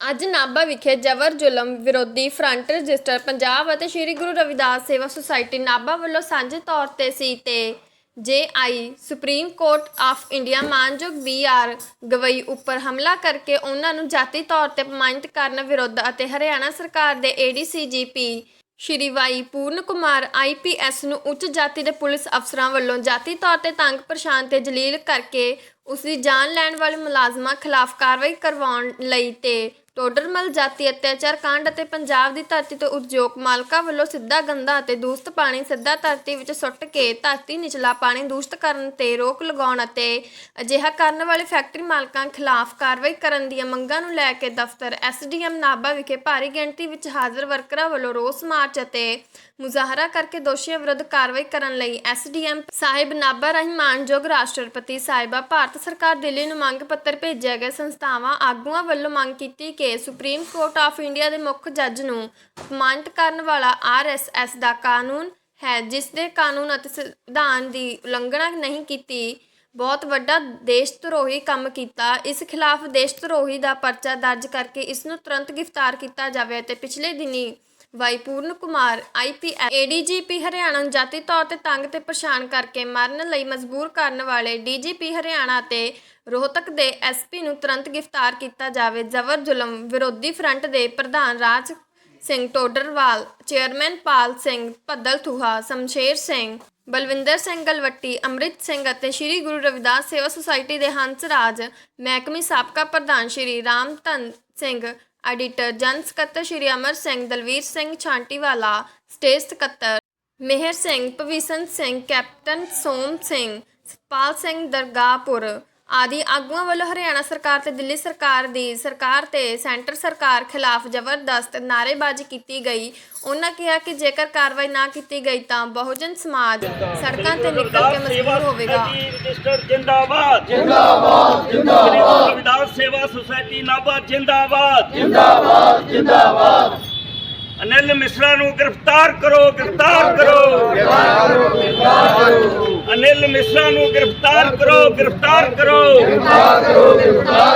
ਅੱਜ ਨਾਭਾ ਵਿਖੇ ਜਬਰ ਜ਼ੁਲਮ ਵਿਰੋਧੀ ਫਰੰਟ ਰਜਿਸਟਰ ਪੰਜਾਬ ਅਤੇ ਸ੍ਰੀ ਗੁਰੂ ਰਵਿਦਾਸ ਸੇਵਾ ਸੁਸਾਇਟੀ ਨਾਭਾ ਵੱਲੋਂ ਸਾਂਝੇ ਤੌਰ ਤੇ ਸੀ ਤੇ JI Supreme Court of India ਮਾਨਯੋਗ ਵੀਆਰ ਗਵਈ ਉੱਪਰ ਹਮਲਾ ਕਰਕੇ ਉਹਨਾਂ ਨੂੰ ਜਾਤੀ ਤੌਰ ਤੇ ਅਪਮਾਨਿਤ ਕਰਨ ਵਿਰੁੱਧ ਅਤੇ ਹਰਿਆਣਾ ਸਰਕਾਰ ਦੇ ADCGP Shri Y Puran Kumar IPS ਨੂੰ ਉੱਚ ਜਾਤੀ ਦੇ ਪੁਲਿਸ ਅਫਸਰਾਂ ਵੱਲੋਂ ਜਾਤੀ ਤੌਰ ਤੇ ਤੰਗ ਪਰੇਸ਼ਾਨ ਤੇ ਜਲੀਲ ਕਰਕੇ ਉਸ ਦੀ ਜਾਨ ਲੈਣ ਵਾਲੇ ਮੁਲਾਜ਼ਮਾਂ ਖਿਲਾਫ ਕਾਰਵਾਈ ਕਰਵਾਉਣ ਲਈ ਤੇ ਟੋਡਰਮਲ ਜਾਤੀ ਅਤਿਆਚਾਰ ਕਾਂਡ ਅਤੇ ਪੰਜਾਬ ਦੀ ਧਰਤੀ ਤੋਂ ਉਦਯੋਗ ਮਾਲਕਾਂ ਵੱਲੋਂ ਸਿੱਧਾ ਗੰਦਾ ਅਤੇ ਦੂਸ਼ਿਤ ਪਾਣੀ, ਸਿੱਧਾ ਧਰਤੀ ਵਿੱਚ ਸੁੱਟ ਕੇ ਧਰਤੀ ਨਿਚਲਾ ਪਾਣੀ ਦੂਸ਼ਿਤ ਕਰਨ ਤੇ ਰੋਕ ਲਗਾਉਣ ਅਤੇ ਅਜਿਹਾ ਕਰਨ ਵਾਲੇ ਫੈਕਟਰੀ ਮਾਲਕਾਂ ਖਿਲਾਫ ਕਾਰਵਾਈ ਕਰਨ ਦੀਆਂ ਮੰਗਾਂ ਨੂੰ ਲੈ ਕੇ ਦਫ਼ਤਰ ਐਸਡੀਐਮ ਨਾਭਾ ਵਿਖੇ ਭਾਰੀ ਗਿਣਤੀ ਵਿੱਚ ਹਾਜ਼ਰ ਵਰਕਰਾਂ ਵੱਲੋਂ ਰੋਸ ਮਾਰਚ ਅਤੇ ਮੁਜ਼ਾਹਰਾ ਕਰਕੇ ਦੋਸ਼ੀਆਂ ਵਿਰੁੱਧ ਕਾਰਵਾਈ ਕਰਨ ਲਈ ਐਸਡੀਐਮ ਸਾਹਿਬ ਨਾਭਾ ਰਾਹੀਂ ਮਾਨਯੋਗ ਰਾਸ਼ਟਰਪਤੀ ਸਾਹਿਬਾ ਭਾਰਤ ਸਰਕਾਰ ਦਿੱਲੀ ਨੂੰ ਮੰਗ ਪੱਤਰ ਭੇਜਿਆ ਗਿਆ। ਸੰਸਥਾਵਾਂ ਆਗੂਆਂ ਵੱਲੋਂ ਮੰਗ ਕੀਤੀ ਕਿ ਸੁਪਰੀਮ ਕੋਰਟ ਆਫ ਇੰਡੀਆ ਦੇ ਮੁੱਖ ਜੱਜ ਨੂੰ ਅਪਮਾਨਿਤ ਕਰਨ ਵਾਲਾ ਆਰਐਸਐਸ ਦਾ ਕਾਨੂੰਨ ਹੈ, ਜਿਸ ਦੇ ਕਾਨੂੰਨ ਅਤੇ ਸੰਵਿਧਾਨ ਦੀ ਉਲੰਘਣਾ ਨਹੀਂ ਕੀਤੀ। ਬਹੁਤ ਵੱਡਾ ਦੇਸ਼ ਧਰੋਹੀ ਕੰਮ ਕੀਤਾ। ਇਸ ਖਿਲਾਫ ਦੇਸ਼ ਧਰੋਹੀ ਦਾ ਪਰਚਾ ਦਰਜ ਕਰਕੇ ਇਸ ਨੂੰ ਤੁਰੰਤ ਗ੍ਰਿਫਤਾਰ ਕੀਤਾ ਜਾਵੇ ਅਤੇ ਪਿਛਲੇ ਦਿਨੀ Y Puran Kumar IPS ADGP Haryana ਨੂੰ ਜਾਤੀ ਤੌਰ ਤੇ ਤੰਗ ਤੇ ਪਰੇਸ਼ਾਨ ਕਰਕੇ ਮਰਨ ਲਈ ਮਜਬੂਰ ਕਰਨ ਵਾਲੇ ਡੀਜੀਪੀ ਹਰਿਆਣਾ ਤੇ ਰੋਹਤਕ ਦੇ ਐਸਪੀ ਨੂੰ ਤੁਰੰਤ ਗ੍ਰਿਫਤਾਰ ਕੀਤਾ ਜਾਵੇ। ਜ਼ਬਰ ਜ਼ੁਲਮ ਵਿਰੋਧੀ ਫਰੰਟ ਦੇ ਪ੍ਰਧਾਨ ਰਾਜ ਸਿੰਘ ਟੋਡਰਵਾਲ, ਚੇਅਰਮੈਨ ਪਾਲ ਸਿੰਘ ਭੱਦਲ ਥੂਹਾ ਸ਼ਮਸ਼ੇਰ ਸਿੰਘ, ਬਲਵਿੰਦਰ ਸਿੰਘ ਗਲਵੱਟੀ, ਅੰਮ੍ਰਿਤ ਸਿੰਘ ਅਤੇ ਸ੍ਰੀ ਗੁਰੂ ਰਵਿਦਾਸ ਸੇਵਾ ਸੁਸਾਇਟੀ ਦੇ ਹੰਸ ਰਾਜ, ਮਹਿਕਮੇ ਸਾਬਕਾ ਪ੍ਰਧਾਨ ਸ੍ਰੀ ਰਾਮਧਨ ਸਿੰਘ ਐਡੀਟਰ ਜਨ ਸਕੱਤਰ ਸ੍ਰੀ ਅਮਰ ਸਿੰਘ, ਦਲਵੀਰ ਸਿੰਘ ਛਾਂਟੀਵਾਲਾ, ਸਟੇਜ ਸਕੱਤਰ ਮਿਹਰ ਸਿੰਘ, ਭਵਿਸ਼ਨ ਸਿੰਘ, ਕੈਪਟਨ ਸੋਮ ਸਿੰਘ, ਸਤਪਾਲ ਸਿੰਘ ਦਰਗਾਹਪੁਰ ਆਦਿ ਆਗੂਆਂ ਵੱਲੋਂ ਹਰਿਆਣਾ ਸਰਕਾਰ ਤੇ ਦਿੱਲੀ ਸਰਕਾਰ ਦੀ ਸਰਕਾਰ ਤੇ ਸੈਂਟਰ ਸਰਕਾਰ ਖਿਲਾਫ ਜ਼ਬਰਦਸਤ ਨਾਅਰੇਬਾਜ਼ੀ ਕੀਤੀ ਗਈ। ਉਹਨਾਂ ਕਿਹਾ ਕਿ ਜੇਕਰ ਕਾਰਵਾਈ ਨਾ ਕੀਤੀ ਗਈ ਤਾਂ ਬਹੁਜਨ ਸਮਾਜ ਸੜਕਾਂ ਤੇ ਨਿਕਲ ਕੇ ਮਜਬੂਰ ਹੋਵੇਗਾ। ਰਜਿਸਟਰ ਜਿੰਦਾਬਾਦ। ਜਿੰਦਾਬਾਦ ਜਿੰਦਾਬਾਦ। ਰਵਿਦਾਸ ਸੇਵਾ ਸੁਸਾਇਟੀ ਨਾਭਾ ਜਿੰਦਾਬਾਦ। ਜਿੰਦਾਬਾਦ ਜਿੰਦਾਬਾਦ। ਅਨਿਲ ਮਿਸਰਾ ਨੂੰ ਗ੍ਰਿਫਤਾਰ ਕਰੋ ਗ੍ਰਿਫਤਾਰ ਕਰੋ। ਅਨਿਲ ਮਿਸਰਾ ਨੂੰ ਗ੍ਰਿਫਤਾਰ ਕਰੋ ਗ੍ਰਿਫਤਾਰ ਕਰੋ।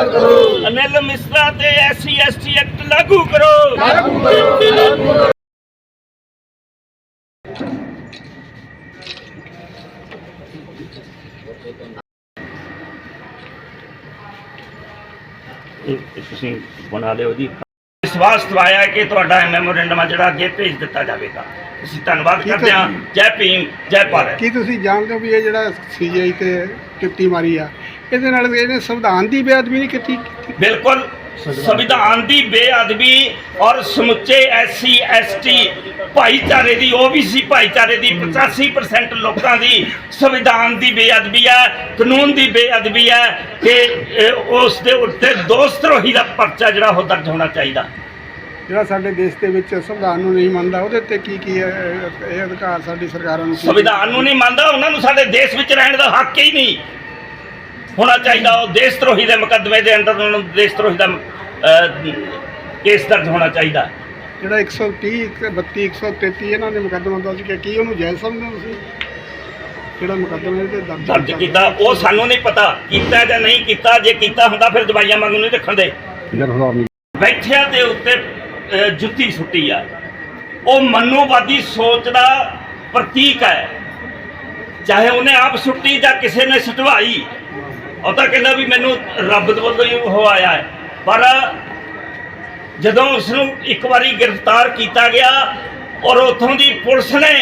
ਕਰੋ ਅਨਿਲ ਮਿਸਰਾ ਤੇ ਐਸਸੀ, ਐਸਟੀ ਐਕਟ ਲਾਗੂ ਕਰੋ। ਤੁਸੀਂ ਬਣਾ ਲਿਓ ਜੀ। ਵਿਸ਼ਵਾਸ ਦਵਾਇਆ ਕਿ ਤੁਹਾਡਾ ਇਹ ਮੈਮੋਰੈਂਡਮ ਆ ਜਿਹੜਾ ਅੱਗੇ ਭੇਜ ਦਿੱਤਾ ਜਾਵੇਗਾ। ਅਸੀਂ ਧੰਨਵਾਦ ਕਰਦੇ ਹਾਂ। ਜੈ ਭੀਮ ਜੈ ਭਾਰਤ। ਕੀ ਤੁਸੀਂ ਜਾਣਦੇ ਹੋ ਵੀ ਇਹ ਜਿਹੜਾ ਸੀਜੀਆਈ ਤੇ ਕਿੱਤੀ ਮਾਰੀ ਆ? ਇਹਦੇ ਨਾਲ ਇਹਨੇ ਸੰਵਿਧਾਨ ਦੀ ਬੇਅਦਬੀ ਨਹੀਂ ਕੀਤੀ। ਬਿਲਕੁਲ ਸੰਵਿਧਾਨ ਦੀ ਬੇਅਦਬੀ ਔਰ ਸਮੁੱਚੇ ਐਸਸੀ ਐਸਟੀ ਭਾਈਚਾਰੇ ਦੀ ਓਬੀਸੀ ਭਾਈਚਾਰੇ ਦੀ 85% ਲੋਕਾਂ ਦੀ ਸੰਵਿਧਾਨ ਦੀ ਬੇਅਦਬੀ ਹੈ ਕਾਨੂੰਨ ਦੀ ਬੇਅਦਬੀ ਹੈ ਕਿ ਉਸ ਦੇ ਉੱਤੇ ਦੋਸਤਰੋਹੀ ਦਾ ਪਰਚਾ ਜਿਹੜਾ ਉਹ ਦਰਜ ਹੋਣਾ ਚਾਹੀਦਾ। ਜਿਹੜਾ ਸਾਡੇ ਦੇਸ਼ ਦੇ ਵਿੱਚ ਸੰਵਿਧਾਨ ਨੂੰ ਨਹੀਂ ਮੰਨਦਾ ਉਹਦੇ ਤੇ ਕੀ ਕੀ ਇਹ- ਅਧਿਕਾਰ ਸਾਡੀ ਸਰਕਾਰਾਂ ਨੂੰ ਸੰਵਿਧਾਨ ਨੂੰ ਨਹੀਂ ਮੰਨਦਾ ਉਹਨਾਂ ਨੂੰ ਸਾਡੇ ਦੇਸ਼ ਵਿੱਚ ਰਹਿਣ ਦਾ ਹੱਕ ਹੀ ਨਹੀਂ ਹੋਣਾ ਚਾਹੀਦਾ। ਉਹ ਦੇਸ਼ ਧਰੋਹੀ ਦੇ ਮੁਕੱਦਮੇ ਦੇ ਅੰਦਰ ਉਹਨਾਂ ਨੂੰ ਦੇਸ਼ ਧਰੋਹੀ ਦਾ ਕੇਸ ਦਰਜ ਹੋਣਾ ਚਾਹੀਦਾ। ਜਿਹੜਾ 130 132 133 ਇਹਨਾਂ ਨੇ ਮੁਕੱਦਮਾ ਦਰਜ ਕੀਤਾ ਕੀ ਉਹਨੂੰ ਜਾਇਜ਼ ਸਮਝਦੇ ਹੋ ਤੁਸੀਂ? ਜਿਹੜਾ ਮੁਕੱਦਮਾ ਇਹਦੇ ਤੇ ਦਰਜ ਕੀਤਾ ਉਹ ਸਾਨੂੰ ਨਹੀਂ ਪਤਾ ਕੀਤਾ ਜਾਂ ਨਹੀਂ ਕੀਤਾ ਜੇ ਕੀਤਾ ਹੁੰਦਾ ਫਿਰ ਦਵਾਈਆਂ ਮੰਗੂ ਨਹੀਂ ਰੱਖਣ ਦੇ ਬੈਠਿਆਂ ਦੇ ਉੱਤੇ ਜੁੱਤੀ ਸੁੱਟੀ ਆ। ਉਹ ਮਨੋਵਾਦੀ ਸੋਚ ਦਾ ਪ੍ਰਤੀਕ ਹੈ। ਚਾਹੇ ਉਹਨੇ ਆਪ ਸੁੱਟੀ ਜਾਂ ਕਿਸੇ ਨੇ ਸੁਟਵਾਈ ਉਹ ਤਾਂ ਕਹਿੰਦਾ ਵੀ ਮੈਨੂੰ ਰੱਬ ਦੇ ਵੱਲੋਂ ਹੀ ਉਹ ਆਇਆ ਹੈ। ਪਰ ਜਦੋਂ ਉਸ ਨੂੰ ਇੱਕ ਵਾਰੀ ਗ੍ਰਿਫਤਾਰ ਕੀਤਾ ਗਿਆ ਔਰ ਉੱਥੋਂ ਦੀ ਪੁਲਿਸ ਨੇ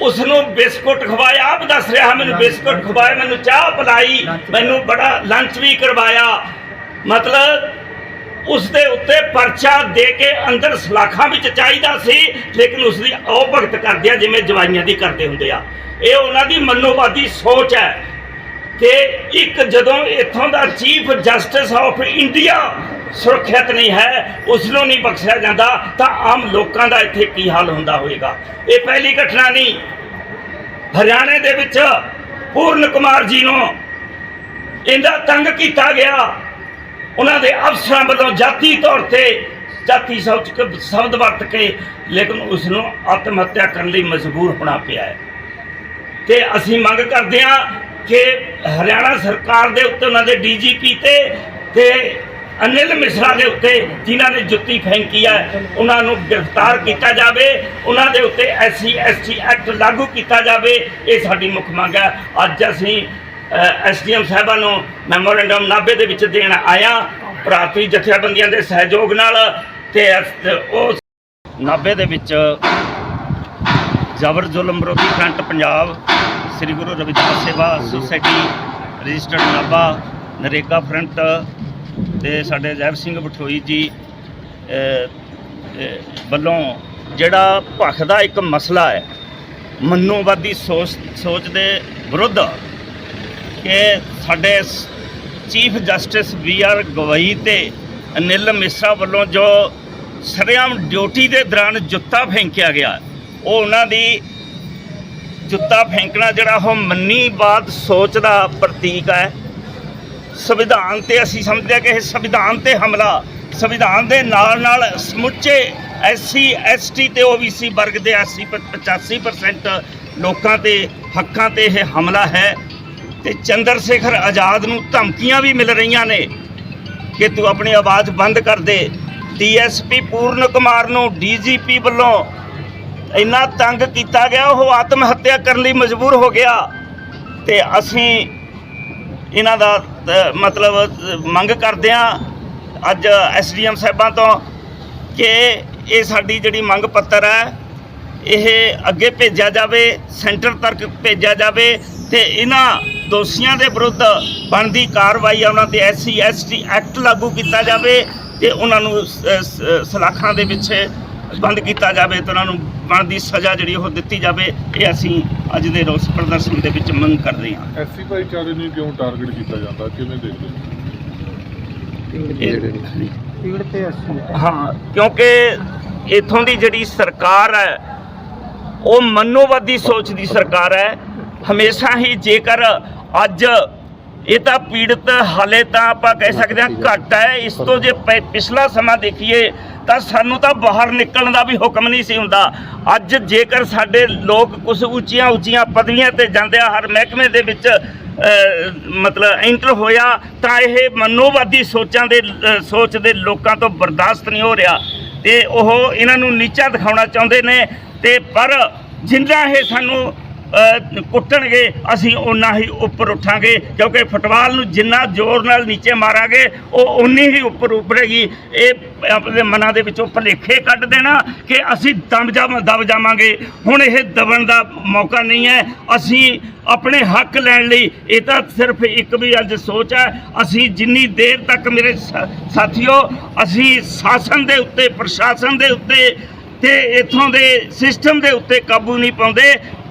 ਉਸ ਨੂੰ ਬਿਸਕੁਟ ਖਵਾਇਆ ਆਪ ਦੱਸ ਰਿਹਾ ਮੈਨੂੰ ਬਿਸਕੁਟ ਖਵਾਏ ਮੈਨੂੰ ਚਾਹ ਪਿਲਾਈ ਮੈਨੂੰ ਬੜਾ ਲੰਚ ਵੀ ਕਰਵਾਇਆ। ਮਤਲਬ ਉਸ ਦੇ ਉੱਤੇ ਪਰਚਾ ਦੇ ਕੇ ਅੰਦਰ ਸਲਾਖਾਂ ਵਿੱਚ ਚਾਹੀਦਾ ਸੀ, ਲੇਕਿਨ ਉਸ ਦੀ ਉਹ ਭਗਤ ਕਰਦੇ ਆ, ਜਿਵੇਂ ਜਵਾਈਆਂ ਦੀ ਕਰਦੇ ਹੁੰਦੇ ਆ। ਇਹ ਉਹਨਾਂ ਦੀ ਮਨੋਵਾਦੀ ਸੋਚ ਹੈ ਕਿ ਇੱਕ ਜਦੋਂ ਇੱਥੋਂ ਦਾ ਚੀਫ ਜਸਟਿਸ ਆਫ ਇੰਡੀਆ ਸੁਰੱਖਿਅਤ ਨਹੀਂ ਹੈ ਉਸ ਨੂੰ ਨਹੀਂ ਬਖਸ਼ਿਆ ਜਾਂਦਾ, ਤਾਂ ਆਮ ਲੋਕਾਂ ਦਾ ਇੱਥੇ ਕੀ ਹਾਲ ਹੁੰਦਾ ਹੋਵੇਗਾ? ਇਹ ਪਹਿਲੀ ਘਟਨਾ ਨਹੀਂ। ਹਰਿਆਣੇ ਦੇ ਵਿੱਚ ਪੂਰਨ ਕੁਮਾਰ ਜੀ ਨੂੰ ਇਹਦਾ ਤੰਗ ਕੀਤਾ ਗਿਆ। ਉਹਨਾਂ ਦੇ ਅਫਸਰਾਂ ਵੱਲੋਂ ਜਾਤੀ ਤੌਰ ਤੇ ਜਾਤੀ ਸ਼ਬਦ ਸ਼ਬਦ ਵਰਤ ਕੇ ਲੇਕਿਨ ਉਸ ਨੂੰ ਆਤਮ ਹੱਤਿਆ ਕਰਨ ਲਈ ਮਜਬੂਰ ਹੋਣਾ ਪਿਆ ਹੈ ਤੇ ਅਸੀਂ ਮੰਗ ਕਰਦੇ ਹਾਂ ਕਿ ਹਰਿਆਣਾ ਸਰਕਾਰ ਦੇ ਉੱਤੇ ਉਹਨਾਂ ਦੇ ਡੀਜੀਪੀ ਤੇ ਤੇ ਅਨਿਲ ਮਿਸ਼ਰਾ ਦੇ ਉੱਤੇ ਜਿਨ੍ਹਾਂ ਨੇ ਜੁੱਤੀ ਫੈਂਕੀ ਹੈ ਉਹਨਾਂ ਨੂੰ ਗ੍ਰਿਫਤਾਰ ਕੀਤਾ ਜਾਵੇ ਉਹਨਾਂ ਦੇ ਉੱਤੇ ਐਸਸੀ ਐਸਟੀ ਐਕਟ ਲਾਗੂ ਕੀਤਾ ਜਾਵੇ ਇਹ ਸਾਡੀ ਮੁੱਖ ਮੰਗ ਹੈ ਅੱਜ ਅਸੀਂ ਐਸਡੀਐਮ ਸਾਹਿਬਾਂ ਨੂੰ ਮੈਮੋਰੈਂਡਮ ਨਾਭੇ ਦੇ ਵਿੱਚ ਦੇਣ ਆਇਆ। ਭਰਾਤਰੀ ਜਥੇਬੰਦੀਆਂ ਦੇ ਸਹਿਯੋਗ ਨਾਲ ਤੇ ਉਹ ਨਾਭੇ ਦੇ ਵਿੱਚ ਜ਼ਬਰ ਜ਼ੁਲਮ ਵਿਰੋਧੀ ਫਰੰਟ ਪੰਜਾਬ, ਸ੍ਰੀ ਗੁਰੂ ਰਵਿਦਾਸ ਸੇਵਾ society, registered Nabha, NREGA front ਤੇ ਸਾਡੇ ਜੈਵ ਸਿੰਘ ਬਠੋਈ ਜੀ ਵੱਲੋਂ ਜਿਹੜਾ ਭਖ ਦਾ ਇੱਕ ਮਸਲਾ ਹੈ, ਮਨੋਵਾਦੀ ਸੋਚ ਸੋਚ ਦੇ ਵਿਰੁੱਧ ਕਿ ਸਾਡੇ chief justice V R Gavai ਤੇ ਅਨਿਲ ਮਿਸਰਾ ਵੱਲੋਂ ਜੋ ਸਰੇਆਮ ਡਿਊਟੀ ਦੇ ਦੌਰਾਨ ਜੁੱਤਾ ਫੈਂਕਿਆ ਗਿਆ, ਉਹ ਉਹਨਾਂ ਦੀ ਜੁੱਤਾ ਫੈਂਕਣਾ ਜਿਹੜਾ ਉਹ ਮੰਨੀ ਬਾਤ ਸੋਚ ਦਾ ਪ੍ਰਤੀਕ ਹੈ। ਸੰਵਿਧਾਨ ਤੇ ਅਸੀਂ ਸਮਝਦੇ ਹਾਂ ਕਿ ਇਹ ਸੰਵਿਧਾਨ ਤੇ ਹਮਲਾ, ਸੰਵਿਧਾਨ ਦੇ ਨਾਲ ਨਾਲ ਸਮੁੱਚੇ ਐਸਸੀ, ਐਸਟੀ ਤੇ ਓਬੀਸੀ ਵਰਗ ਦੇ 80 85% ਲੋਕਾਂ ਤੇ ਹੱਕਾਂ ਤੇ ਇਹ ਹਮਲਾ ਹੈ। ਤੇ ਚੰਦਰ ਸ਼ੇਖਰ ਆਜ਼ਾਦ ਨੂੰ ਧਮਕੀਆਂ ਵੀ ਮਿਲ ਰਹੀਆਂ ਨੇ ਕਿ ਤੂੰ ਆਪਣੀ ਆਵਾਜ਼ ਬੰਦ ਕਰ ਦੇ। ਡੀਐਸਪੀ ਪੂਰਨ ਕੁਮਾਰ ਨੂੰ ਡੀਜੀਪੀ ਵੱਲੋਂ ਇੰਨਾ ਤੰਗ ਕੀਤਾ ਗਿਆ, ਉਹ ਆਤਮ ਹੱਤਿਆ ਕਰਨ ਲਈ ਮਜਬੂਰ ਹੋ ਗਿਆ। ਤੇ ਅਸੀਂ ਇਹਨਾਂ ਦਾ ਮਤਲਬ ਮੰਗ ਕਰਦੇ ਆ ਅੱਜ ਐਸਡੀਐਮ ਸਾਹਿਬਾਂ ਤੋਂ ਕਿ ਇਹ ਸਾਡੀ ਜਿਹੜੀ ਮੰਗ ਪੱਤਰ ਹੈ, ਇਹ ਅੱਗੇ ਭੇਜਿਆ ਜਾਵੇ, ਸੈਂਟਰ ਤੱਕ ਭੇਜਿਆ ਜਾਵੇ। ਤੇ ਇਹਨਾਂ ਦੋਸ਼ੀਆਂ ਦੇ ਵਿਰੁੱਧ ਬਣਦੀ ਕਾਰਵਾਈ ਆ ਉਹਨਾਂ ਤੇ ਐਸਸੀ ਐਸਟੀ ਐਕਟ ਲਾਗੂ ਕੀਤਾ ਜਾਵੇ ਤੇ ਉਹਨਾਂ ਨੂੰ ਸਲਾਖਾਂ ਦੇ ਪਿੱਛੇ ਬੰਦ ਕੀਤਾ ਜਾਵੇ ਤੇ ਉਹਨਾਂ ਨੂੰ ਬਣਦੀ ਸਜ਼ਾ ਜਿਹੜੀ ਉਹ ਦਿੱਤੀ ਜਾਵੇ ਇਹ ਅਸੀਂ ਅੱਜ ਦੇ ਰੋਸ ਪ੍ਰਦਰਸ਼ਨ ਦੇ ਵਿੱਚ ਮੰਗ ਕਰਦੇ ਹਾਂ। ਐਸਸੀ ਭਾਈਚਾਰੇ ਨੂੰ ਕਿਉਂ ਟਾਰਗੇਟ ਕੀਤਾ ਜਾਂਦਾ? ਕਿਵੇਂ ਦੇਖਦੇ ਪੀੜ ਤੇ ਹਾਂ ਕਿਉਂਕਿ ਇਥੋਂ ਦੀ ਜਿਹੜੀ ਸਰਕਾਰ ਹੈ ਉਹ ਮਨੋਵਾਦੀ ਸੋਚ ਦੀ ਸਰਕਾਰ ਹੈ ਹਮੇਸ਼ਾ ਹੀ ਜੇਕਰ ਅੱਜ ਇਹ ਤਾਂ ਪੀੜਤ ਹਾਲੇ ਤਾਂ ਆਪਾਂ ਕਹਿ ਸਕਦੇ ਹਾਂ ਘੱਟ ਹੈ। ਇਸ ਤੋਂ ਜੇ ਪਿਛਲਾ ਸਮਾਂ ਦੇਖੀਏ ਤਾਂ ਸਾਨੂੰ ਤਾਂ ਬਾਹਰ ਨਿਕਲਣ ਦਾ ਵੀ ਹੁਕਮ ਨਹੀਂ ਸੀ ਹੁੰਦਾ। ਅੱਜ ਜੇਕਰ ਸਾਡੇ ਲੋਕ ਕੁਝ ਉੱਚੀਆਂ ਉੱਚੀਆਂ ਪਦਵੀਆਂ ਤੇ ਜਾਂਦੇ ਆ ਹਰ ਮਹਿਕਮੇ ਦੇ ਵਿੱਚ ਮਤਲਬ ਐਂਟਰ ਹੋਇਆ ਤਾਂ ਇਹ ਮਨੋਵਾਦੀ ਸੋਚਾਂ ਦੇ ਸੋਚ ਦੇ ਲੋਕਾਂ ਤੋਂ ਬਰਦਾਸ਼ਤ ਨਹੀਂ ਹੋ ਰਿਹਾ। ਤੇ ਉਹ ਇਹਨਾਂ ਨੂੰ ਨੀਚਾ ਦਿਖਾਉਣਾ ਚਾਹੁੰਦੇ ਨੇ। ਤੇ ਪਰ ਜਿੰਨਾ ਇਹ ਸਾਨੂੰ ਕੁੱਟਣਗੇ, ਅਸੀਂ ਓਨਾ ਹੀ ਉੱਪਰ ਉੱਠਾਂਗੇ, ਕਿਉਂਕਿ ਫੁੱਟਬਾਲ ਨੂੰ ਜਿੰਨਾ ਜ਼ੋਰ ਨਾਲ ਨੀਚੇ ਮਾਰਾਂਗੇ, ਉਹ ਉਨੀ ਹੀ ਉੱਪਰ ਉੱਪਰੇਗੀ। ਇਹ ਆਪਣੇ ਮਨਾਂ ਦੇ ਵਿੱਚੋਂ ਭੁਲੇਖੇ ਕੱਢ ਦੇਣਾ ਕਿ ਅਸੀਂ ਦਮ ਜਾ, ਦਬ ਜਾਵਾਂਗੇ। ਹੁਣ ਇਹ ਦਬਣ ਦਾ ਮੌਕਾ ਨਹੀਂ ਹੈ। ਅਸੀਂ ਆਪਣੇ ਹੱਕ ਲੈਣ ਲਈ, ਇਹ ਤਾਂ ਸਿਰਫ ਇੱਕ ਵੀ ਅੱਜ ਸੋਚ ਹੈ। ਅਸੀਂ ਜਿੰਨੀ ਦੇਰ ਤੱਕ ਮੇਰੇ ਸਾ- ਸਾਥੀਓ, ਅਸੀਂ ਸ਼ਾਸਨ ਦੇ ਉੱਤੇ, ਪ੍ਰਸ਼ਾਸਨ ਦੇ ਉੱਤੇ ਤੇ ਇਥੋਂ ਦੇ ਸਿਸਟਮ ਦੇ ਉੱਤੇ ਕਾਬੂ ਨਹੀਂ ਪਾਉਂਦੇ,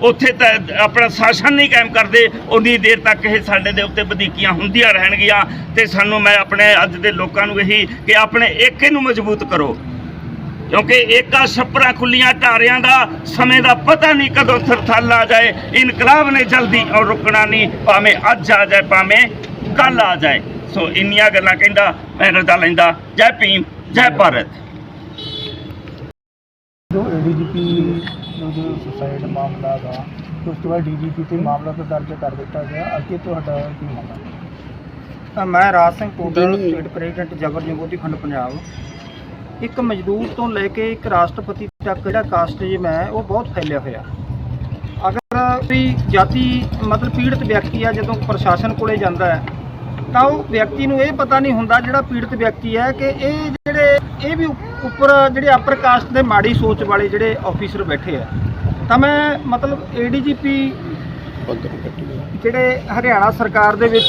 ਉੱਥੇ ਤਾਂ ਆਪਣਾ ਸ਼ਾਸਨ ਨਹੀਂ ਕਾਇਮ ਕਰਦੇ, ਉਨੀ ਦੇਰ ਤੱਕ ਇਹ ਸਾਡੇ ਦੇ ਉੱਤੇ ਵਧੀਕੀਆਂ ਹੁੰਦੀਆਂ ਰਹਿਣਗੀਆਂ ਤੇ ਸਾਨੂੰ ਮੈਂ ਆਪਣੇ ਅੱਜ ਦੇ ਲੋਕਾਂ ਨੂੰ ਇਹੀ ਕਿ ਆਪਣੇ ਏਕੇ ਨੂੰ ਮਜ਼ਬੂਤ ਕਰੋ। ਕਿਉਂਕਿ ਏਕਾ ਛੱਪਰਾਂ ਖੁੱਲੀਆਂ ਢਾਰਿਆਂ ਦਾ, ਸਮੇਂ ਦਾ ਪਤਾ ਨਹੀਂ ਕਦੋਂ ਥਰਥਲ ਆ ਜਾਏ, ਇਨਕਲਾਬ ਨੇ ਜਲਦੀ ਔਰ ਰੁਕਣਾ ਨਹੀਂ, ਭਾਵੇਂ ਅੱਜ ਆ ਜਾਏ, ਭਾਵੇਂ ਕੱਲ ਆ ਜਾਏ। ਸੋ ਇੰਨੀਆਂ ਗੱਲਾਂ ਕਹਿੰਦਾ, ਮੈਂ ਰਜਾ ਲੈਂਦਾ, ਜੈ ਭੀਮ, ਜੈ ਭਾਰਤ। ਜੋ ਏਡੀਜੀਪੀ ਨੂੰ ਜੋ ਸੁਸਾਈਡ ਮਾਮਲਾ ਦਾ ਉਸ ਤੋਂ ਬਾਅਦ ਡੀਜੀਪੀ ਤੇ ਮਾਮਲਾ ਤਾਂ ਦਰਜ ਕਰ ਦਿੱਤਾ ਗਿਆ। ਅੱਗੇ ਤੁਹਾਡਾ ਕੀ ਮਾਮਲਾ? ਤਾਂ ਮੈਂ ਰਾਜ ਸਿੰਘ ਕੋਟਲ ਸਟੇਟ ਪ੍ਰੈਜ਼ੀਡੈਂਟ ਜਬਰ ਜੰਗੋਤੀ ਖੰਡ ਪੰਜਾਬ। ਇੱਕ ਮਜ਼ਦੂਰ ਤੋਂ ਲੈ ਕੇ ਇੱਕ ਰਾਸ਼ਟਰਪਤੀ ਤੱਕ ਜਿਹੜਾ ਕਾਸਟਿਜ਼ਮ ਹੈ ਉਹ ਬਹੁਤ ਫੈਲਿਆ ਹੋਇਆ। ਅਗਰ ਕੋਈ ਜਾਤੀ ਮਤਲਬ ਪੀੜਤ ਵਿਅਕਤੀ ਆ ਜਦੋਂ ਪ੍ਰਸ਼ਾਸਨ ਕੋਲੇ ਜਾਂਦਾ ਹੈ ਤਾਂ ਉਹ ਵਿਅਕਤੀ ਨੂੰ ਇਹ ਪਤਾ ਨਹੀਂ ਹੁੰਦਾ ਜਿਹੜਾ ਪੀੜਤ ਵਿਅਕਤੀ ਹੈ ਕਿ ਇਹ ਜਿਹੜੇ ਇਹ ਵੀ ਉਪ- ਉੱਪਰ ਜਿਹੜੇ ਅਪਰ ਕਾਸਟ ਦੇ ਮਾੜੀ ਸੋਚ ਵਾਲੇ ਜਿਹੜੇ ਆਫੀਸਰ ਬੈਠੇ ਆ। ਤਾਂ ਮੈਂ ਮਤਲਬ ਏਡੀਜੀਪੀ ਜਿਹੜੇ ਹਰਿਆਣਾ ਸਰਕਾਰ ਦੇ ਵਿੱਚ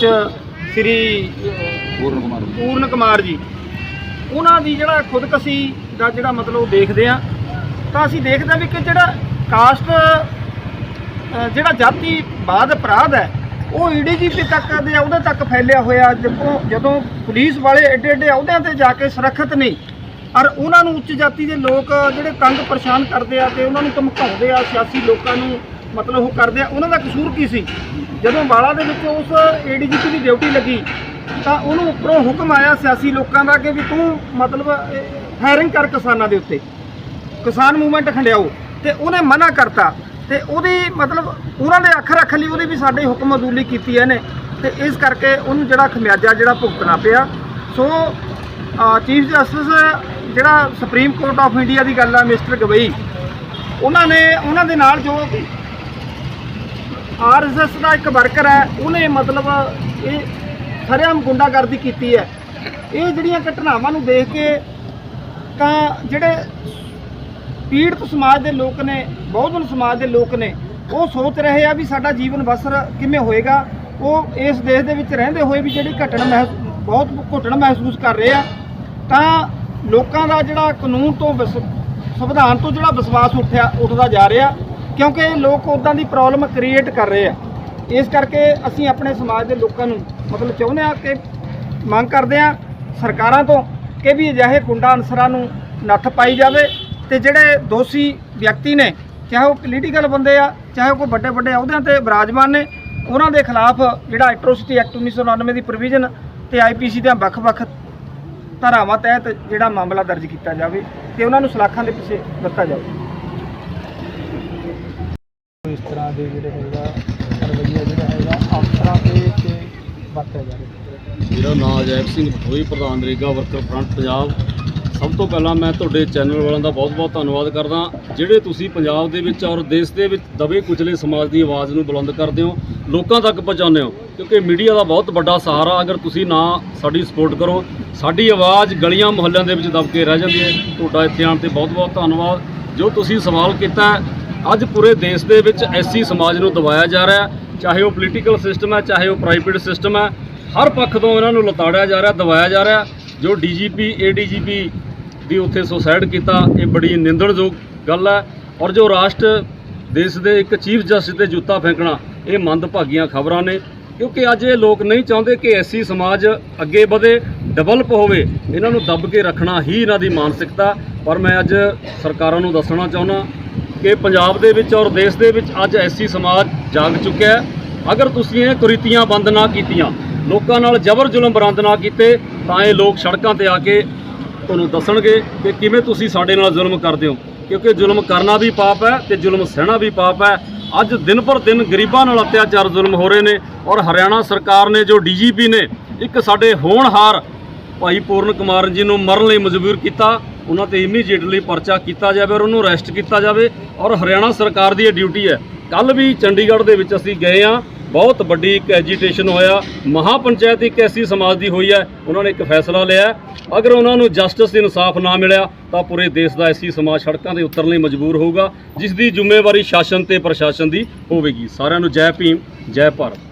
ਸ੍ਰੀ ਪੂਰਨ ਕੁਮਾਰ ਪੂਰਨ ਕੁਮਾਰ ਜੀ ਉਹਨਾਂ ਦੀ ਜਿਹੜਾ ਖੁਦਕਸ਼ੀ ਦਾ ਜਿਹੜਾ ਮਤਲਬ ਦੇਖਦੇ ਆ ਤਾਂ ਅਸੀਂ ਦੇਖਦੇ ਆ ਵੀ ਕਿ ਜਿਹੜਾ ਕਾਸਟ ਜਿਹੜਾ ਜਾਤੀ ਬਾਦ ਅਪਰਾਧ ਹੈ ਉਹ ਈਡੀਜੀਪੀ ਤੱਕ ਦੇ ਉਹਦੇ ਤੱਕ ਫੈਲਿਆ ਹੋਇਆ। ਜਦੋਂ ਜਦੋਂ ਪੁਲਿਸ ਵਾਲੇ ਐਡੇ ਐਡੇ ਅਹੁਦਿਆਂ ਤੇ ਜਾ ਕੇ ਸੁਰੱਖਿਅਤ ਨਹੀਂ ਔਰ ਉਹਨਾਂ ਨੂੰ ਉੱਚ ਜਾਤੀ ਦੇ ਲੋਕ ਜਿਹੜੇ ਤੰਗ ਪਰੇਸ਼ਾਨ ਕਰਦੇ ਆ ਤੇ ਉਹਨਾਂ ਨੂੰ ਧਮਕਾਉਂਦੇ ਆ, ਸਿਆਸੀ ਲੋਕਾਂ ਨੂੰ ਮਤਲਬ ਉਹ ਕਰਦੇ ਆ, ਉਹਨਾਂ ਦਾ ਕਸੂਰ ਕੀ ਸੀ? ਜਦੋਂ ਬਾਲਾ ਦੇ ਵਿੱਚ ਉਸ ਏਡੀਜੀਪੀ ਦੀ ਡਿਊਟੀ ਲੱਗੀ, ਤਾਂ ਉਹਨੂੰ ਉੱਪਰੋਂ ਹੁਕਮ ਆਇਆ ਸਿਆਸੀ ਲੋਕਾਂ ਦਾ ਕਿ ਵੀ ਤੂੰ ਮਤਲਬ ਫਾਇਰਿੰਗ ਕਰ ਕਿਸਾਨਾਂ ਦੇ ਉੱਤੇ। ਕਿਸਾਨ ਮੂਵਮੈਂਟ ਖੰਡਿਆਓ। ਤੇ ਉਹਨੇ ਮਨਾ ਕਰਤਾ। ਤੇ ਉਹਦੀ ਮਤਲਬ ਉਹਨਾਂ ਦੇ ਅੱਖ ਰੱਖਣ ਲਈ ਉਹਦੀ ਵੀ ਸਾਡੇ ਹੁਕਮ ਅਦੂਲੀ ਕੀਤੀ ਹੈ ਨੇ ਤੇ ਇਸ ਕਰਕੇ ਉਹਨੂੰ ਜਿਹੜਾ ਖਮਿਆਜਾ ਜਿਹੜਾ ਭੁਗਤਣਾ ਪਿਆ। ਸੋ ਚੀਫ ਜਸਟਿਸ ਜਿਹੜਾ ਸੁਪਰੀਮ ਕੋਰਟ ਆਫ ਇੰਡੀਆ ਦੀ ਗੱਲ ਆ ਮਿਸਟਰ ਗਵਈ ਉਹਨਾਂ ਨੇ ਉਹਨਾਂ ਦੇ ਨਾਲ ਜੋ ਆਰਐਸਐਸ ਦਾ ਇੱਕ ਵਰਕਰ ਹੈ, ਉਹਨੇ ਮਤਲਬ ਇਹ ਸਰੇਆਮ ਗੁੰਡਾਗਰਦੀ ਕੀਤੀ ਹੈ। ਇਹ ਜਿਹੜੀਆਂ ਘਟਨਾਵਾਂ ਨੂੰ ਦੇਖ ਕੇ ਤਾਂ ਜਿਹੜੇ ਪੀੜਤ ਸਮਾਜ ਦੇ ਲੋਕ ਨੇ, ਬਹੁਜਨ ਸਮਾਜ ਦੇ ਲੋਕ ਨੇ, ਉਹ ਸੋਚ ਰਹੇ ਆ ਵੀ ਸਾਡਾ ਜੀਵਨ ਬਸਰ ਕਿਵੇਂ ਹੋਏਗਾ? ਉਹ ਇਸ ਦੇਸ਼ ਦੇ ਵਿੱਚ ਰਹਿੰਦੇ ਹੋਏ ਵੀ ਜਿਹੜੀ ਘਟਨਾ ਮਹਿਸ- ਬਹੁਤ ਘੁੱਟਣ ਮਹਿਸੂਸ ਕਰ ਰਹੇ ਆ, ਤਾਂ ਲੋਕਾਂ ਦਾ ਜਿਹੜਾ ਕਾਨੂੰਨ ਤੋਂ ਵਿਸ- ਸੰਵਿਧਾਨ ਤੋਂ ਜਿਹੜਾ ਵਿਸ਼ਵਾਸ ਉੱਠਿਆ, ਉੱਠਦਾ ਜਾ ਰਿਹਾ, ਕਿਉਂਕਿ ਲੋਕ ਉਦਾਂ ਦੀ ਪ੍ਰੋਬਲਮ ਕ੍ਰੀਏਟ ਕਰ ਰਹੇ ਆ। ਇਸ ਕਰਕੇ ਅਸੀਂ ਆਪਣੇ ਸਮਾਜ ਦੇ ਲੋਕਾਂ ਨੂੰ ਮਤਲਬ ਚਾਹੁੰਦੇ ਆ ਕਿ ਮੰਗ ਕਰਦੇ ਆ ਸਰਕਾਰਾਂ ਤੋਂ ਕਿ ਵੀ ਅਜਿਹੇ ਗੁੰਡਾ ਅਨਸਰਾਂ ਨੂੰ ਨੱਥ ਪਾਈ ਜਾਵੇ ਤੇ ਜਿਹੜੇ ਦੋਸ਼ੀ ਵਿਅਕਤੀ ਨੇ ਚਾਹੇ ਉਹ ਪੋਲੀਟੀਕਲ ਬੰਦੇ ਆ ਚਾਹੇ ਉਹ ਕੋਈ ਵੱਡੇ ਵੱਡੇ ਅਹੁਦਿਆਂ ਤੇ ਵਿਰਾਜਮਾਨ ਨੇ ਉਹਨਾਂ ਦੇ ਖਿਲਾਫ ਜਿਹੜਾ ਐਟਰੋਸਿਟੀ ਐਕਟ 1999 ਦੀ ਪ੍ਰੋਵੀਜ਼ਨ ਤੇ ਆਈਪੀਸੀ ਦੀਆਂ ਵੱਖ-ਵੱਖ ਧਾਰਾਵਾਂ ਤਹਿਤ ਜਿਹੜਾ ਮਾਮਲਾ ਦਰਜ ਕੀਤਾ ਜਾਵੇ ਤੇ ਉਹਨਾਂ ਨੂੰ ਸਲਾਖਾਂ ਦੇ ਪਿੱਛੇ ਦਿੱਤਾ ਜਾਵੇ। ਇਸ ਤਰ੍ਹਾਂ ਦੇ ਜਿਹੜੇ ਹੈਗਾ ਰਵੱਈਆ ਜਿਹੜਾ ਹੈਗਾ ਅਫਸਰਾਂ ਦੇ ਤੇ ਵਰਤਿਆ ਜਾ ਰਿਹਾ। ਮੇਰਾ ਨਾਮ ਅਜੈਬ ਸਿੰਘ ਭਟੋਈ ਪ੍ਰਧਾਨ ਨਰੇਗਾ ਵਰਕਰ ਫਰੰਟ ਪੰਜਾਬ। ਸਭ ਤੋਂ ਪਹਿਲਾਂ ਮੈਂ ਤੁਹਾਡੇ ਚੈਨਲ ਵਾਲਿਆਂ ਦਾ ਬਹੁਤ-ਬਹੁਤ ਧੰਨਵਾਦ ਕਰਦਾ। ਜਿਹੜੇ ਤੁਸੀਂ ਪੰਜਾਬ ਦੇ ਵਿੱਚ ਔਰ ਦੇਸ਼ ਦੇ ਵਿੱਚ ਦਬੇ ਕੁਚਲੇ ਸਮਾਜ ਦੀ ਆਵਾਜ਼ ਨੂੰ ਬੁਲੰਦ ਕਰਦੇ ਹੋ, ਲੋਕਾਂ ਤੱਕ ਪਹੁੰਚਾਉਂਦੇ ਹੋ, ਕਿਉਂਕਿ ਮੀਡੀਆ ਦਾ ਬਹੁਤ ਵੱਡਾ ਸਹਾਰਾ ਅਗਰ ਤੁਸੀਂ ਨਾ ਸਾਡੀ ਸਪੋਰਟ ਕਰੋ, ਸਾਡੀ ਆਵਾਜ਼ ਗਲੀਆਂ ਮੁਹੱਲਿਆਂ ਦੇ ਵਿੱਚ ਦਬ ਕੇ ਰਹਿ ਜਾਂਦੀ ਹੈ। ਤੁਹਾਡਾ ਇੱਥੇ ਆਉਣ ਤੇ ਬਹੁਤ-ਬਹੁਤ ਧੰਨਵਾਦ। ਜੋ ਤੁਸੀਂ ਸਵਾਲ ਕੀਤਾ ਅੱਜ ਪੂਰੇ ਦੇਸ਼ ਦੇ ਵਿੱਚ ਐਸੀ ਸਮਾਜ ਨੂੰ ਦਬਾਇਆ ਜਾ ਰਿਹਾ ਚਾਹੇ ਉਹ ਪੋਲੀਟੀਕਲ ਸਿਸਟਮ ਹੈ, ਚਾਹੇ ਉਹ ਪ੍ਰਾਈਵੇਟ ਸਿਸਟਮ ਹੈ, ਹਰ ਪੱਖ ਤੋਂ ਇਹਨਾਂ ਨੂੰ ਲਤਾੜਿਆ ਜਾ ਰਿਹਾ, ਦਬਾਇਆ ਜਾ ਰਿਹਾ। ਜੋ ਡੀਜੀਪੀ ਏਡੀਜੀਪੀ ਦੀ ਉੱਥੇ ਸੁਸਾਇਡ ਕੀਤਾ, ਇਹ ਬੜੀ ਨਿੰਦਣਯੋਗ ਗੱਲ ਹੈ। ਔਰ ਜੋ ਰਾਸ਼ਟਰ ਦੇਸ਼ ਦੇ ਇੱਕ ਚੀਫ ਜਸਟਿਸ ਤੇ ਜੁੱਤਾ ਫੈਂਕਣਾ, ਇਹ ਮੰਦਭਾਗੀਆਂ ਖਬਰਾਂ ਨੇ। ਕਿਉਂਕਿ ਅੱਜ ਇਹ ਲੋਕ ਨਹੀਂ ਚਾਹੁੰਦੇ ਕਿ ਐਸੀ ਸਮਾਜ ਅੱਗੇ ਵਧੇ, ਡਿਵੈਲਪ ਹੋਵੇ। ਇਹਨਾਂ ਨੂੰ ਦੱਬ ਕੇ ਰੱਖਣਾ ਹੀ ਇਹਨਾਂ ਦੀ ਮਾਨਸਿਕਤਾ। ਪਰ ਮੈਂ ਅੱਜ ਸਰਕਾਰਾਂ ਨੂੰ ਦੱਸਣਾ ਚਾਹੁੰਦਾ ਕਿ ਪੰਜਾਬ ਦੇ ਵਿੱਚ ਔਰ ਦੇਸ਼ ਦੇ ਵਿੱਚ ਅੱਜ ਐਸੀ ਸਮਾਜ ਜਾਗ ਚੁੱਕਿਆ ਹੈ। ਅਗਰ ਤੁਸੀਂ ਇਹ ਕੁਰੀਤੀਆਂ ਬੰਦ ਨਾ ਕੀਤੀਆਂ, ਲੋਕਾਂ ਨਾਲ ਜ਼ਬਰ ਜ਼ੁਲਮ ਬਰੰਦ ਨਾ ਕੀਤੇ, ਤਾਂ ਇਹ ਲੋਕ ਸੜਕਾਂ ਤੇ ਆ ਕੇ ਤੁਹਾਨੂੰ ਦੱਸਣਗੇ ਕਿ ਕਿਵੇਂ ਤੁਸੀਂ ਸਾਡੇ ਨਾਲ ਜ਼ੁਲਮ ਕਰਦੇ ਹੋ। ਕਿਉਂਕਿ ਜ਼ੁਲਮ ਕਰਨਾ ਵੀ ਪਾਪ ਹੈ ਤੇ ਜ਼ੁਲਮ ਸਹਿਣਾ ਵੀ ਪਾਪ ਹੈ। ਅੱਜ ਦਿਨ ਪਰ ਦਿਨ ਗਰੀਬਾਂ ਨਾਲ ਅਤਿਆਚਾਰ ਜ਼ੁਲਮ ਹੋ ਰਹੇ ਨੇ ਔਰ ਹਰਿਆਣਾ ਸਰਕਾਰ ਨੇ, ਜੋ ਡੀਜੀਪੀ ਨੇ, ਇੱਕ ਸਾਡੇ ਹੋਣਹਾਰ ਭਾਈ ਪੂਰਨ ਕੁਮਾਰ ਜੀ ਨੂੰ ਮਰਨ ਲਈ ਮਜਬੂਰ ਕੀਤਾ। ਉਹਨਾਂ ਤੇ ਇਮੀਡੀਏਟਲੀ ਪਰਚਾ ਕੀਤਾ ਜਾਵੇ ਔਰ ਉਹਨੂੰ ਅਰੈਸਟ ਕੀਤਾ ਜਾਵੇ। ਔਰ ਹਰਿਆਣਾ ਸਰਕਾਰ ਦੀ ਇਹ ਡਿਊਟੀ ਹੈ। ਕੱਲ ਵੀ ਚੰਡੀਗੜ੍ਹ ਦੇ ਵਿੱਚ ਅਸੀਂ ਗਏ ਆ ਬਹੁਤ ਵੱਡੀ ਇੱਕ ਐਜੀਟੇਸ਼ਨ ਹੋਇਆ। ਮਹਾਪੰਚਾਇਤ ਇੱਕ ਐਸੀ ਸਮਾਜ ਦੀ ਹੋਈ ਹੈ, ਉਹਨਾਂ ਨੇ ਇੱਕ ਫੈਸਲਾ ਲਿਆ ਅਗਰ ਉਹਨਾਂ ਨੂੰ ਜਸਟਿਸ ਇਨਸਾਫ ਨਾ ਮਿਲਿਆ, ਤਾਂ ਪੂਰੇ ਦੇਸ਼ ਦਾ ਐਸੀ ਸਮਾਜ ਸੜਕਾਂ ਤੇ ਉਤਰਨ ਲਈ ਮਜਬੂਰ ਹੋਊਗਾ ਜਿਸ ਦੀ ਜ਼ਿੰਮੇਵਾਰੀ ਸ਼ਾਸਨ ਤੇ ਪ੍ਰਸ਼ਾਸਨ ਦੀ ਹੋਵੇਗੀ। ਸਾਰਿਆਂ ਨੂੰ ਜੈ ਭੀਮ, ਜੈ ਭਾਰਤ।